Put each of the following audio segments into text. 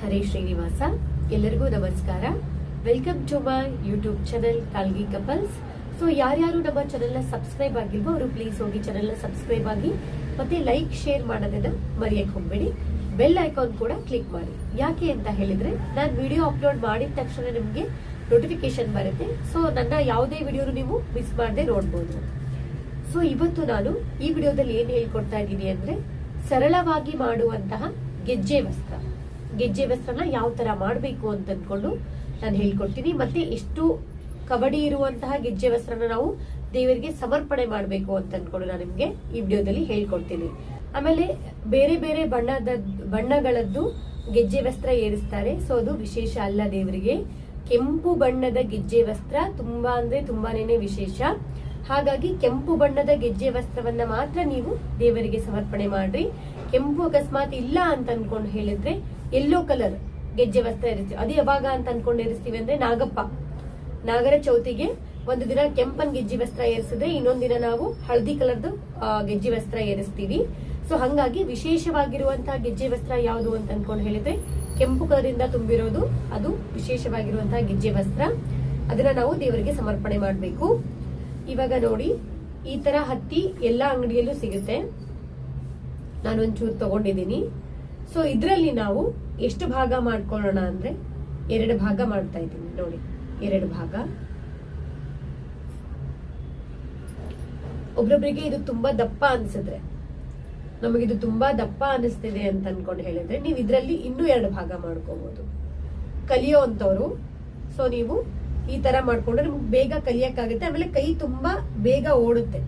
ಹರೇ ಶ್ರೀನಿವಾಸ. ಎಲ್ಲರಿಗೂ ನಮಸ್ಕಾರ. Welcome to my YouTube channel Kalgi couples. So, ಯಾರ್ಯಾರು ನಮ್ಮ ಚಾನೆಲ್ನ ಸಬ್ಸ್ಕ್ರೈಬ್ ಆಗಿಲ್ವೋ ಅವರು ಪ್ಲೀಸ್ ಹೋಗಿ ಚಾನೆಲ್ನ ಸಬ್ಸ್ಕ್ರೈಬ್ ಆಗಿ, ಮತ್ತೆ ಲೈಕ್, ಶೇರ್ ಮಾಡೋದನ್ನ ಮರೆಯಕ್ಕೆ ಹೋಗ್ಬೇಡಿ. ಬೆಲ್ ಐಕಾನ್ ಕೂಡ ಕ್ಲಿಕ್ ಮಾಡಿ. ಯಾಕೆ ಅಂತ ಹೇಳಿದ್ರೆ, ನಾನು ವಿಡಿಯೋ ಅಪ್ಲೋಡ್ ಮಾಡಿದ ತಕ್ಷಣ ನಿಮಗೆ ನೋಟಿಫಿಕೇಶನ್ ಬರುತ್ತೆ. ಸೊ, ನನ್ನ ಯಾವುದೇ ವಿಡಿಯೋ ನೀವು ಮಿಸ್ ಮಾಡದೆ ನೋಡ್ಬೋದು. ಸೊ, ಇವತ್ತು ನಾನು ಈ ವಿಡಿಯೋದಲ್ಲಿ ಏನು ಹೇಳ್ಕೊಡ್ತಾ ಇದ್ದೀನಿ ಅಂದ್ರೆ, ಸರಳವಾಗಿ ಮಾಡುವಂತಹ ಗೆಜ್ಜೆ ವಸ್ತ್ರ. ಗೆಜ್ಜೆ ವಸ್ತ್ರನ ಯಾವ ತರ ಮಾಡಬೇಕು ಅಂತ ಅಂದ್ಕೊಂಡು ನಾನು ಹೇಳ್ಕೊಡ್ತೀನಿ. ಮತ್ತೆ ಎಷ್ಟು ಕಬಡ್ಡಿ ಇರುವಂತಹ ಗೆಜ್ಜೆ ವಸ್ತ್ರನ ನಾವು ದೇವರಿಗೆ ಸಮರ್ಪಣೆ ಮಾಡಬೇಕು ಅಂತ ಅಂದ್ಕೊಂಡು ನಾನು ನಿಮ್ಗೆ ಈ ವಿಡಿಯೋದಲ್ಲಿ ಹೇಳ್ಕೊಡ್ತೀನಿ. ಆಮೇಲೆ ಬೇರೆ ಬೇರೆ ಬಣ್ಣದ, ಬಣ್ಣಗಳದ್ದು ಗೆಜ್ಜೆ ವಸ್ತ್ರ ಏರಿಸ್ತಾರೆ. ಸೊ ಅದು ವಿಶೇಷ ಅಲ್ಲ ದೇವರಿಗೆ. ಕೆಂಪು ಬಣ್ಣದ ಗೆಜ್ಜೆ ವಸ್ತ್ರ ತುಂಬಾ ಅಂದ್ರೆ ತುಂಬಾನೇ ವಿಶೇಷ. ಹಾಗಾಗಿ ಕೆಂಪು ಬಣ್ಣದ ಗೆಜ್ಜೆ ವಸ್ತ್ರವನ್ನ ಮಾತ್ರ ನೀವು ದೇವರಿಗೆ ಸಮರ್ಪಣೆ ಮಾಡ್ರಿ. ಕೆಂಪು ಅಕಸ್ಮಾತ್ ಇಲ್ಲ ಅಂತ ಅನ್ಕೊಂಡು ಹೇಳಿದ್ರೆ ಯೆಲ್ಲೋ ಕಲರ್ ಗೆಜ್ಜೆ ವಸ್ತ್ರ ಇರಿಸ್ತೀವಿ. ಅದು ಯಾವಾಗ ಅಂತ ಅನ್ಕೊಂಡು ಇರಿಸ್ತೀವಿ ಅಂದ್ರೆ ನಾಗಪ್ಪ. ನಾಗರ ಚೌತಿಗೆ ಒಂದು ದಿನ ಕೆಂಪನ್ ಗೆಜ್ಜೆ ವಸ್ತ್ರ ಏರಿಸಿದ್ರೆ ಇನ್ನೊಂದ್ ದಿನ ನಾವು ಹಳದಿ ಕಲರ್ದು ಗೆಜ್ಜೆ ವಸ್ತ್ರ ಏರಿಸ್ತೀವಿ. ಸೊ ಹಂಗಾಗಿ ವಿಶೇಷವಾಗಿರುವಂತಹ ಗೆಜ್ಜೆ ವಸ್ತ್ರ ಯಾವುದು ಅಂತ ಅನ್ಕೊಂಡು ಹೇಳಿದ್ರೆ ಕೆಂಪು ಕಲರಿಂದ ತುಂಬಿರೋದು ಅದು ವಿಶೇಷವಾಗಿರುವಂತಹ ಗೆಜ್ಜೆ ವಸ್ತ್ರ. ಅದನ್ನ ನಾವು ದೇವರಿಗೆ ಸಮರ್ಪಣೆ ಮಾಡಬೇಕು. ಇವಾಗ ನೋಡಿ, ಈ ತರ ಹತ್ತಿ ಎಲ್ಲಾ ಅಂಗಡಿಯಲ್ಲೂ ಸಿಗುತ್ತೆ. ನಾನು ಒಂಚೂರು ತಗೊಂಡಿದ್ದೀನಿ. ಸೊ ಇದರಲ್ಲಿ ನಾವು ಎಷ್ಟು ಭಾಗ ಮಾಡ್ಕೊಳ್ಳೋಣ ಅಂದ್ರೆ ಎರಡು ಭಾಗ ಮಾಡ್ತಾ ಇದ್ದೀನಿ, ನೋಡಿ. ಎರಡು ಭಾಗ. ಒಬ್ರೊಬ್ರಿಗೆ ಇದು ತುಂಬಾ ದಪ್ಪ ಅನ್ಸಿದ್ರೆ, ನಮಗಿದು ತುಂಬಾ ದಪ್ಪ ಅನಿಸ್ತಿದೆ ಅಂತ ಅನ್ಕೊಂಡು ಹೇಳಿದ್ರೆ, ನೀವು ಇದರಲ್ಲಿ ಇನ್ನೂ ಎರಡು ಭಾಗ ಮಾಡ್ಕೋಬಹುದು ಕಲಿಯೋ ಅಂತವ್ರು ಸೊ ನೀವು ಈ ತರ ಮಾಡ್ಕೊಂಡ್ರೆ ನಿಮ್ಗೆ ಬೇಗ ಕಲಿಯಕ್ಕಾಗುತ್ತೆ. ಆಮೇಲೆ ಕೈ ತುಂಬಾ ಬೇಗ ಓಡುತ್ತೆ.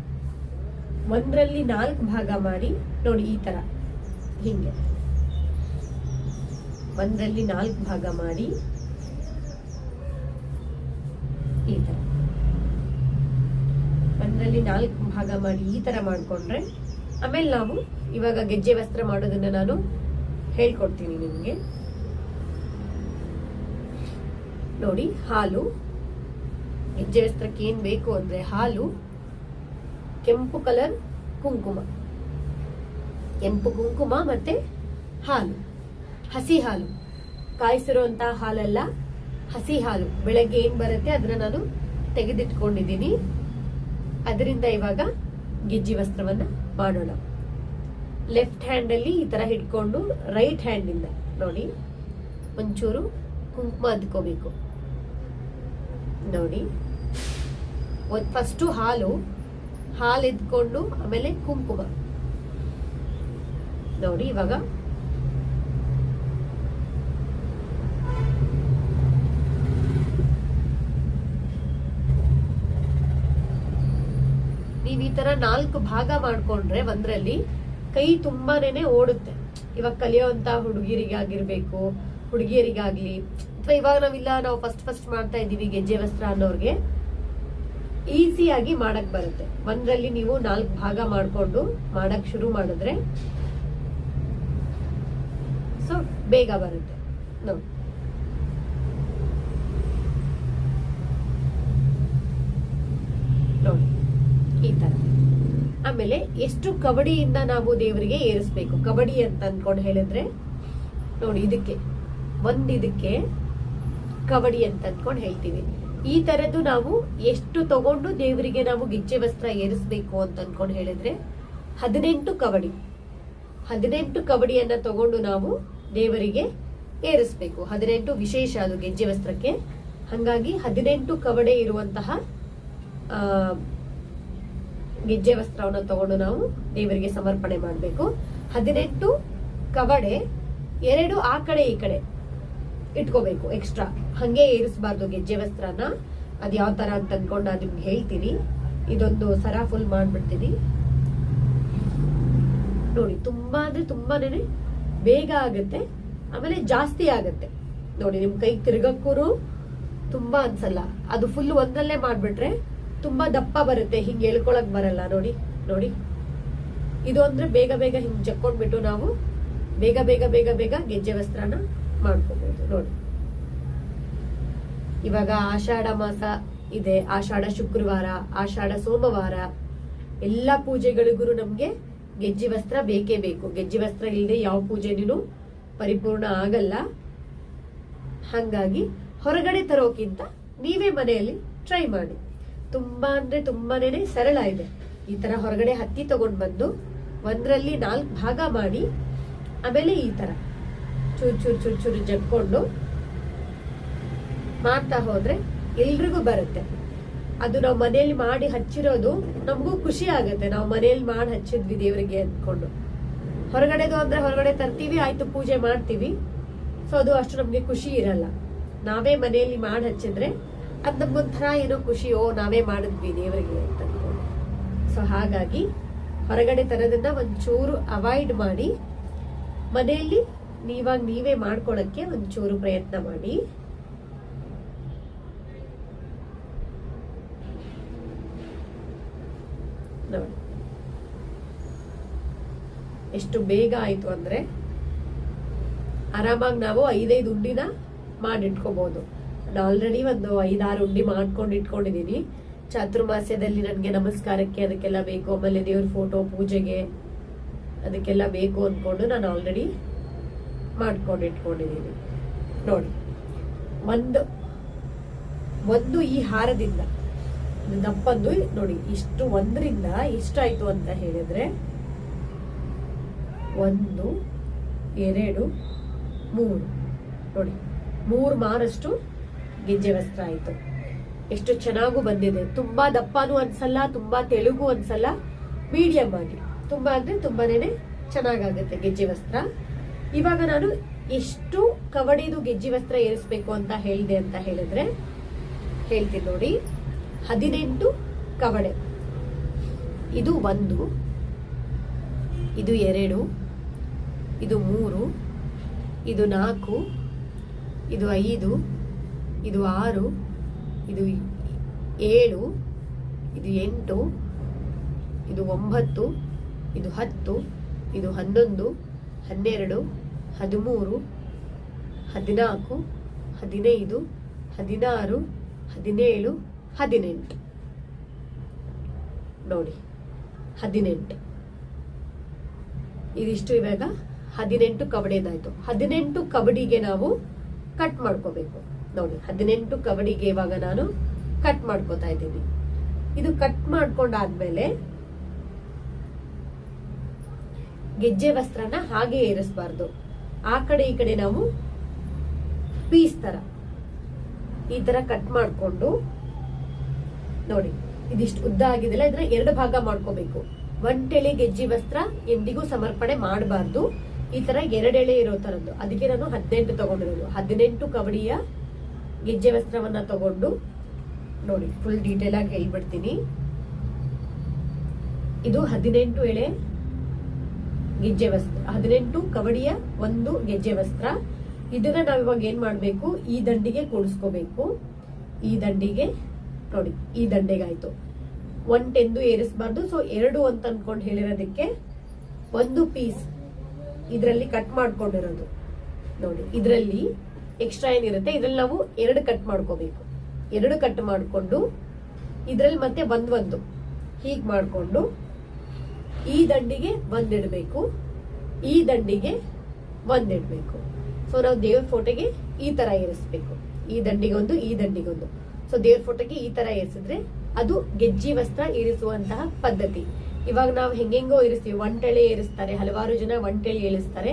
ಒಂದ್ರಲ್ಲಿ ನಾಲ್ಕು ಭಾಗ ಮಾಡಿ, ನೋಡಿ ಈ ತರ, ಹಿಂಗೆ. ಒಂದ್ರಲ್ಲಿ ನಾಲ್ಕು ಭಾಗ ಮಾಡಿ. ಈ ತರ. ಒಂದರಲ್ಲಿ ನಾಲ್ಕು ಭಾಗ ಮಾಡಿ ಈ ತರ ಮಾಡಿಕೊಂಡ್ರೆ, ಆಮೇಲೆ ನಾವು ಇವಾಗ ಗೆಜ್ಜೆ ವಸ್ತ್ರ ಮಾಡೋದನ್ನ ನಾನು ಹೇಳ್ಕೊಡ್ತೀನಿ ನಿಮಗೆ. ನೋಡಿ, ಹಾಲು. ಗೆಜ್ಜೆ ವಸ್ತ್ರಕ್ಕೆ ಏನು ಬೇಕು ಅಂದ್ರೆ ಹಾಲು, ಕೆಂಪು ಕಲರ್ ಕುಂಕುಮ. ಕೆಂಪು ಕುಂಕುಮ ಮತ್ತೆ ಹಾಲು. ಹಸಿ ಹಾಲು ಕಾಯಿಸಿರುವಂತಹ ಹಾಲಲ್ಲ ಹಸಿ ಹಾಲು ಬೆಳಗ್ಗೆ ಏನ್ ಬರುತ್ತೆ ಅದನ್ನ ನಾನು ತೆಗೆದಿಟ್ಕೊಂಡಿದ್ದೀನಿ. ಅದರಿಂದ ಇವಾಗ ಗೆಜ್ಜಿ ವಸ್ತ್ರವನ್ನ ಮಾಡೋಣ. ಲೆಫ್ಟ್ ಹ್ಯಾಂಡ್ ಅಲ್ಲಿ ಈ ತರ ಹಿಡ್ಕೊಂಡು ರೈಟ್ ಹ್ಯಾಂಡ್ ಇಂದ ನೋಡಿ. ಒಂಚೂರು ಕುಂಕುಮ ಅದ್ಕೋಬೇಕು. ನೋಡಿ. ಫಸ್ಟು ಹಾಲು ಹಾಲು ಎದ್ಕೊಂಡು ಆಮೇಲೆ ಕುಂಕುಮ. ನೋಡಿ ಇವಾಗ ನೀವ್ ಈ ತರ ನಾಲ್ಕು ಭಾಗ ಮಾಡ್ಕೊಂಡ್ರೆ ಒಂದ್ರಲ್ಲಿ ಕೈ ತುಂಬಾನೇನೆ ಓಡುತ್ತೆ. ಇವಾಗ ಕಲಿಯೋಂತ ಹುಡುಗಿರಿಗಾಗಿರ್ಬೇಕು, ಹುಡುಗಿಯರಿಗಾಗ್ಲಿ, ಅಥವಾ ಇವಾಗ ನಾವಿಲ್ಲ, ನಾವು ಫಸ್ಟ್ ಫಸ್ಟ್ ಮಾಡ್ತಾ ಇದೀವಿ ಗೆಜ್ಜೆ ವಸ್ತ್ರ ಅನ್ನೋರ್ಗೆ ಈಸಿಯಾಗಿ ಮಾಡಕ್ ಬರುತ್ತೆ. ಒಂದ್ರಲ್ಲಿ ನೀವು ನಾಲ್ಕು ಭಾಗ ಮಾಡ್ಕೊಂಡು ಮಾಡಕ್ ಶುರು ಮಾಡಿದ್ರೆ ಸೊ ಬೇಗ ಬರುತ್ತೆ. ನೋಡಿ ನೋಡಿ. ಈ ತರ. ಆಮೇಲೆ ಎಷ್ಟು ಕಬಡ್ಡಿಯಿಂದ ನಾವು ದೇವರಿಗೆ ಏರಿಸ್ಬೇಕು? ಕಬಡ್ಡಿ ಅಂತ ಅನ್ಕೊಂಡು ಹೇಳಿದ್ರೆ, ನೋಡಿ ಇದಕ್ಕೆ, ಒಂದ್ ಇದಕ್ಕೆ ಕಬಡ್ಡಿ ಅಂತ ಅನ್ಕೊಂಡು ಹೇಳ್ತೀವಿ. ಈ ತರದ್ದು ನಾವು ಎಷ್ಟು ತಗೊಂಡು ದೇವರಿಗೆ ನಾವು ಗೆಜ್ಜೆ ವಸ್ತ್ರ ಏರಿಸ್ಬೇಕು ಅಂತ ಅನ್ಕೊಂಡು ಹೇಳಿದ್ರೆ, ಹದಿನೆಂಟು ಕಬಡ್ಡಿ ಹದಿನೆಂಟು ಕಬಡ್ಡಿಯನ್ನ ತಗೊಂಡು ನಾವು ದೇವರಿಗೆ ಏರಿಸ್ಬೇಕು. ಹದಿನೆಂಟು ವಿಶೇಷ ಅದು ಗೆಜ್ಜೆ ವಸ್ತ್ರಕ್ಕೆ. ಹಂಗಾಗಿ ಹದಿನೆಂಟು ಕಬಡೆ ಇರುವಂತಹ, ಆ ಗೆಜ್ಜೆ ವಸ್ತ್ರವನ್ನು ತಗೊಂಡು ನಾವು ದೇವರಿಗೆ ಸಮರ್ಪಣೆ ಮಾಡಬೇಕು. ಹದಿನೆಂಟು ಕವಡೆ, ಎರಡು ಆ ಕಡೆ ಈ ಕಡೆ ಇಟ್ಕೋಬೇಕು ಎಕ್ಸ್ಟ್ರಾ ಹಂಗೆ ಏರಿಸಬಾರ್ದು ಗೆಜ್ಜೆ ವಸ್ತ್ರನ. ಅದ್ ಯಾವ ತರ ಅಂತ ಅನ್ಕೊಂಡು ನಾನು ನಿಮ್ಗೆ ಹೇಳ್ತೀನಿ. ಇದೊಂದು ಸರ ಫುಲ್ ಮಾಡ್ಬಿಡ್ತೀನಿ. ನೋಡಿ, ತುಂಬಾ ಅಂದ್ರೆ ತುಂಬಾನೇ ಬೇಗ ಆಗುತ್ತೆ, ಆಮೇಲೆ ಜಾಸ್ತಿ ಆಗುತ್ತೆ. ನೋಡಿ, ನಿಮ್ ಕೈ ತಿರ್ಗಕ್ಕೂ ತುಂಬಾ ಅನ್ಸಲ್ಲ. ಅದು ಫುಲ್ ಒಂದಲ್ಲೇ ಮಾಡ್ಬಿಟ್ರೆ ತುಂಬಾ ದಪ್ಪ ಬರುತ್ತೆ, ಹಿಂಗ್ ಎಳ್ಕೊಳಕ್ ಬರಲ್ಲ. ನೋಡಿ ನೋಡಿ. ಇದು ಅಂದ್ರೆ ಬೇಗ ಬೇಗ ಹಿಂಗ್ ಜಕ್ಕೊಂಡ್ಬಿಟ್ಟು ನಾವು ಬೇಗ ಬೇಗ ಬೇಗ ಬೇಗ ಗೆಜ್ಜೆ ವಸ್ತ್ರನ ಮಾಡ್ಕೋಬಹುದು ನೋಡಿ. ಇವಾಗ ಆಷಾಢ ಮಾಸ ಇದೆ. ಆಷಾಢ ಶುಕ್ರವಾರ, ಆಷಾಢ ಸೋಮವಾರ. ಎಲ್ಲಾ ಪೂಜೆಗಳಿಗೂ ನಮ್ಗೆ ಗೆಜ್ಜೆ ವಸ್ತ್ರ ಬೇಕೇ ಬೇಕು. ಗೆಜ್ಜೆ ವಸ್ತ್ರ ಇಲ್ಲದೆ ಯಾವ ಪೂಜೆನೂ ಪರಿಪೂರ್ಣ ಆಗಲ್ಲ. ಹಾಗಾಗಿ ಹೊರಗಡೆ ತರೋಕ್ಕಿಂತ ನೀವೇ ಮನೆಯಲ್ಲಿ ಟ್ರೈ ಮಾಡಿ. ತುಂಬಾ ಅಂದ್ರೆ ತುಂಬಾನೇ ಸರಳ ಇದೆ. ಈ ತರ ಹೊರಗಡೆ ಹತ್ತಿ ತಗೊಂಡ್ ಬಂದು ಒಂದ್ರಲ್ಲಿ ನಾಲ್ಕು ಭಾಗ ಮಾಡಿ, ಆಮೇಲೆ ಈ ತರ ಚೂರು ಚೂರು ಚೂರು ಚೂರು ಜಗ್ಕೊಂಡು ಮಾಡ್ತಾ ಹೋದ್ರೆ ಎಲ್ರಿಗೂ ಬರುತ್ತೆ. ಅದು ನಾವು ಮನೆಯಲ್ಲಿ ಮಾಡಿ ಹಚ್ಚಿರೋದು ನಮಗೂ ಖುಷಿ ಆಗುತ್ತೆ. ನಾವು ಮನೆಯಲ್ಲಿ ಮಾಡಿ ಹಚ್ಚಿದ್ವಿ ದೇವರಿಗೆ ಅಂದ್ಕೊಂಡು. ಹೊರಗಡೆದು ಅಂದ್ರೆ ಹೊರಗಡೆ ತರ್ತೀವಿ, ಆಯ್ತು ಪೂಜೆ ಮಾಡ್ತೀವಿ. ಸೊ ಅದು ಅಷ್ಟು ನಮ್ಗೆ ಖುಷಿ ಇರಲ್ಲ. ನಾವೇ ಮನೆಯಲ್ಲಿ ಮಾಡಿ ಹಚ್ಚಿದ್ರೆ ಅದ್ ನಮ್ಗೊಂಥರ ಏನೋ ಖುಷಿ ಓ ನಾವೇ ಮಾಡಿದ್ವಿ ದೇವರಿಗೆ ಅಂತ ಸೊ ಹಾಗಾಗಿ ಹೊರಗಡೆ ತರೋದನ್ನ ಒಂಚೂರು ಅವಾಯ್ಡ್ ಮಾಡಿ, ಮನೆಯಲ್ಲಿ ನೀವಾಗ ನೀವೇ ಮಾಡ್ಕೊಳಕ್ಕೆ ಒಂಚೂರು ಪ್ರಯತ್ನ ಮಾಡಿ. ನೋಡಿ. ಎಷ್ಟು ಬೇಗ ಆಯ್ತು ಅಂದ್ರೆ ಆರಾಮಾಗಿ ನಾವು ಐದೈದು ಉಂಡಿನ ಮಾಡಿಟ್ಕೋಬಹುದು ನಾನು ಆಲ್ರೆಡಿ ಒಂದು ಐದಾರು ಉಂಡಿ ಮಾಡ್ಕೊಂಡು ಇಟ್ಕೊಂಡಿದ್ದೀನಿ ಚಾತುರ್ಮಾಸ್ಯದಲ್ಲಿ ನನಗೆ ನಮಸ್ಕಾರಕ್ಕೆ ಅದಕ್ಕೆಲ್ಲ ಬೇಕು. ಆಮೇಲೆ ದೇವ್ರ ಫೋಟೋ ಪೂಜೆಗೆ ಅದಕ್ಕೆಲ್ಲ ಬೇಕು ಅಂದ್ಕೊಂಡು ನಾನು ಆಲ್ರೆಡಿ ಮಾಡ್ಕೊಂಡು ಇಟ್ಕೊಂಡಿದ್ದೀನಿ ನೋಡಿ, ಒಂದು ಒಂದು ಈ ಹಾರದಿಂದ ದಪ್ಪದ್ದು ನೋಡಿ, ಇಷ್ಟು ಒಂದರಿಂದ ಎಷ್ಟಾಯ್ತು ಅಂತ ಹೇಳಿದ್ರೆ, ಒಂದು, ಎರಡು, ಮೂರು. ನೋಡಿ, ಮೂರು ಮಾರಷ್ಟು ಗೆಜ್ಜೆ ವಸ್ತ್ರ ಆಯ್ತು. ಎಷ್ಟು ಚೆನ್ನಾಗೂ ಬಂದಿದೆ. ತುಂಬಾ ದಪ್ಪನೂ ಅನ್ಸಲ್ಲ, ತುಂಬಾ ತೆಲುಗು ಅನ್ಸಲ್ಲ. ಮೀಡಿಯಂ ಆಗಿ. ತುಂಬಾ ಅಂದ್ರೆ ತುಂಬಾನೇ ಚೆನ್ನಾಗಾಗುತ್ತೆ ಗೆಜ್ಜೆ ವಸ್ತ್ರ ಇವಾಗ ನಾನು ಎಷ್ಟು ಕವಡಿದು ಗೆಜ್ಜೆ ವಸ್ತ್ರ ಏರಿಸ್ಬೇಕು ಅಂತ ಹೇಳಿದೆ ಅಂತ ಹೇಳಿದ್ರೆ, ಹೇಳ್ತೀನಿ ನೋಡಿ. ಹದಿನೆಂಟು ಕವಡೆ. ಇದು ಒಂದು, ಇದು ಎರಡು, ಇದು ಮೂರು, ಇದು ನಾಲ್ಕು, ಇದು ಐದು ಇದು ಆರು, ಇದು ಏಳು, ಇದು ಎಂಟು, ಇದು ಒಂಬತ್ತು, ಇದು ಹತ್ತು, ಇದು ಹನ್ನೊಂದು, ಹನ್ನೆರಡು, ಹದಿಮೂರು, ಹದಿನಾಲ್ಕು, ಹದಿನೈದು, ಹದಿನಾರು, ಹದಿನೇಳು, ಹದಿನೆಂಟು. ನೋಡಿ, ಹದಿನೆಂಟು. ಇದಿಷ್ಟು ಇವಾಗ ಹದಿನೆಂಟು ಕಬಡಿದಾಯ್ತು ಹದಿನೆಂಟು ಕಬಡ್ಡಿಗೆ ನಾವು ಕಟ್ ಮಾಡ್ಕೋಬೇಕು. ನೋಡಿ, ಹದಿನೆಂಟು ಕವಡಿಗೆ ಇವಾಗ ನಾನು ಕಟ್ ಮಾಡ್ಕೋತಾ ಇದ್ದೀನಿ. ಇದು ಕಟ್ ಮಾಡ್ಕೊಂಡಾದ್ಮೇಲೆ ಗೆಜ್ಜೆ ವಸ್ತ್ರನ ಹಾಗೆ ಏರಿಸಬಾರ್ದು. ಆ ಕಡೆ ಈ ಕಡೆ ನಾವು ಪೀಸ್ ತರ ಈ ತರ ಕಟ್ ಮಾಡ್ಕೊಂಡು ನೋಡಿ, ಇದಿಷ್ಟು ಉದ್ದ ಆಗಿದೆಲ್ಲ ಇದನ್ನ ಎರಡು ಭಾಗ ಮಾಡ್ಕೋಬೇಕು. ಒಂಟೆಳೆ ಗೆಜ್ಜೆ ವಸ್ತ್ರ ಎಂದಿಗೂ ಸಮರ್ಪಣೆ ಮಾಡಬಾರ್ದು. ಈ ತರ ಎರಡೆಳೆ ಇರೋ ತರದ್ದು. ಅದಕ್ಕೆ ನಾನು ಹದಿನೆಂಟು ತಗೊಂಡಿರೋದು. ಹದಿನೆಂಟು ಕಬಡಿಯ ಗೆಜ್ಜೆ ವಸ್ತ್ರವನ್ನ ತಗೊಂಡು ನೋಡಿ ಫುಲ್ ಡೀಟೇಲ್ ಆಗಿ ಹೇಳ್ಬಿಡ್ತೀನಿ. ಇದು ಹದಿನೆಂಟು ಎಳೆ ಗೆಜ್ಜೆ ವಸ್ತ್ರ. ಹದಿನೆಂಟು ಕಬಡಿಯ ಒಂದು ಗೆಜ್ಜೆ ವಸ್ತ್ರ. ಇದನ್ನ ನಾವ್ ಇವಾಗ ಏನ್ ಮಾಡ್ಬೇಕು? ಈ ದಂಡಿಗೆ ಕೂಡಿಸ್ಕೋಬೇಕು. ಈ ದಂಡಿಗೆ, ನೋಡಿ, ಈ ದಂಡೆಗಾಯ್ತು. ಟೆಂದು ಏರಿಸಬಾರ್ದು. ಸೊ ಎರಡು ಅಂತ ಅನ್ಕೊಂಡು ಹೇಳಿರೋದಕ್ಕೆ ಒಂದು ಪೀಸ್ ಇದರಲ್ಲಿ ಕಟ್ ಮಾಡ್ಕೊಂಡಿರೋದು. ನೋಡಿ, ಇದರಲ್ಲಿ ಎಕ್ಸ್ಟ್ರಾ ಏನಿರುತ್ತೆ, ಇದ್ರಲ್ಲಿ ನಾವು ಎರಡು ಕಟ್ ಮಾಡ್ಕೋಬೇಕು. ಎರಡು ಕಟ್ ಮಾಡಿಕೊಂಡು, ಇದ್ರಲ್ಲಿ ಮತ್ತೆ ಒಂದ್ ಒಂದು. ಹೀಗ್ ಮಾಡಿಕೊಂಡು, ಈ ದಂಡಿಗೆ ಒಂದಿಡ್ಬೇಕು ಈ ದಂಡಿಗೆ ಒಂದಿಡ್ಬೇಕು ಸೊ ನಾವು ದೇವ್ರ ಫೋಟೋಗೆ ಈ ತರ ಏರಿಸ್ಬೇಕು. ಈ ದಂಡಿಗೊಂದು ಈ ದಂಡಿಗೊಂದು ಸೊ ದೇವ್ರ ಫೋಟೋಗೆ ಈ ತರ ಏರಿಸಿದ್ರೆ ಅದು ಗೆಜ್ಜಿ ವಸ್ತ್ರ ಇರಿಸುವಂತಹ ಪದ್ಧತಿ. ಇವಾಗ ನಾವು ಹೆಂಗೆಂಗೋ ಏರಿಸ್ತೀವಿ, ಒಂಟೆಳೆ ಏರಿಸ್ತಾರೆ, ಹಲವಾರು ಜನ ಒಂಟೆಳೆ ಏರಿಸ್ತಾರೆ.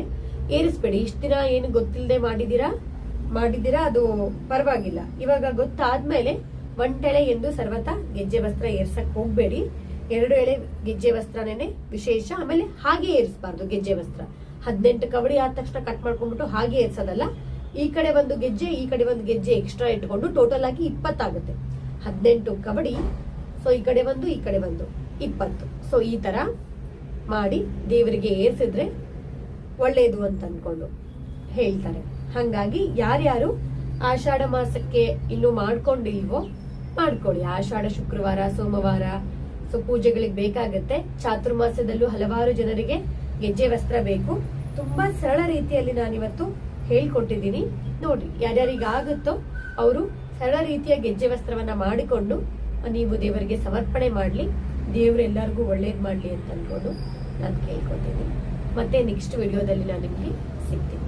ಏರಿಸ್ಬೇಡಿ, ಇಷ್ಟ ದಿನ ಏನು ಗೊತ್ತಿಲ್ಲದೆ ಮಾಡಿದೀರಾ ಮಾಡಿದೀರಾ ಅದು ಪರವಾಗಿಲ್ಲ. ಇವಾಗ ಗೊತ್ತಾದ್ಮೇಲೆ ಒಂಟೆಳೆ ಎಂದು ಸರ್ವತ ಗೆಜ್ಜೆ ವಸ್ತ್ರ ಏರ್ಸಕ್ ಹೋಗ್ಬೇಡಿ. ಎರಡು ಎಳೆ ಗೆಜ್ಜೆ ವಸ್ತ್ರನೇ ವಿಶೇಷ. ಆಮೇಲೆ ಹಾಗೆ ಏರಿಸಬಾರ್ದು ಗೆಜ್ಜೆ ವಸ್ತ್ರ. ಹದಿನೆಂಟು ಕವಡಿ ಆದ ತಕ್ಷಣ ಕಟ್ ಮಾಡ್ಕೊಂಡ್ಬಿಟ್ಟು ಹಾಗೆ ಏರ್ಸೋದಲ್ಲ. ಈ ಕಡೆ ಒಂದು ಗೆಜ್ಜೆ, ಈ ಕಡೆ ಒಂದು ಗೆಜ್ಜೆ ಎಕ್ಸ್ಟ್ರಾ ಇಟ್ಕೊಂಡು ಟೋಟಲ್ ಆಗಿ ಇಪ್ಪತ್ತಾಗುತ್ತೆ. ಹದಿನೆಂಟು ಕಬಡಿ ಸೊ ಈ ಕಡೆ ಒಂದು, ಈ ಕಡೆ ಒಂದು. ಇಪ್ಪತ್ತು. ಸೊ ಈ ತರ ಮಾಡಿ ದೇವರಿಗೆ ಏರ್ಸಿದ್ರೆ ಒಳ್ಳೇದು ಅಂತ ಅನ್ಕೊಂಡು ಹೇಳ್ತಾರೆ. ಹಂಗಾಗಿ ಯಾರ್ಯಾರು ಆಷಾಢ ಮಾಸಕ್ಕೆ ಇನ್ನು ಮಾಡ್ಕೊಂಡಿಲ್ವೋ ಮಾಡ್ಕೊಳ್ಳಿ. ಆಷಾಢ ಶುಕ್ರವಾರ, ಸೋಮವಾರ, ಸೊ ಪೂಜೆಗಳಿಗೆ ಬೇಕಾಗತ್ತೆ. ಚಾತುರ್ಮಾಸದಲ್ಲೂ ಹಲವಾರು ಜನರಿಗೆ ಗೆಜ್ಜೆ ವಸ್ತ್ರ ಬೇಕು. ತುಂಬಾ ಸರಳ ರೀತಿಯಲ್ಲಿ ನಾನಿವತ್ತು ಹೇಳ್ಕೊಟ್ಟಿದ್ದೀನಿ. ನೋಡ್ರಿ ಯಾರ್ಯಾರಿಗಾಗುತ್ತೋ ಅವರು ಸರಳ ರೀತಿಯ ಗೆಜ್ಜೆ ವಸ್ತ್ರವನ್ನ ಮಾಡಿಕೊಂಡು ನೀವು ದೇವರಿಗೆ ಸಮರ್ಪಣೆ ಮಾಡ್ಲಿ. ದೇವರೆಲ್ಲರಿಗೂ ಎಲ್ಲರಿಗೂ ಒಳ್ಳೇದ್ ಮಾಡ್ಲಿ ಅಂತ ಅನ್ಕೊಂಡು ನಾನು ಕೇಳ್ಕೊತೀನಿ. ಮತ್ತೆ ನೆಕ್ಸ್ಟ್ ವಿಡಿಯೋದಲ್ಲಿ ನಾನು ನಿಮಗೆ ಸಿಗ್ತೀನಿ.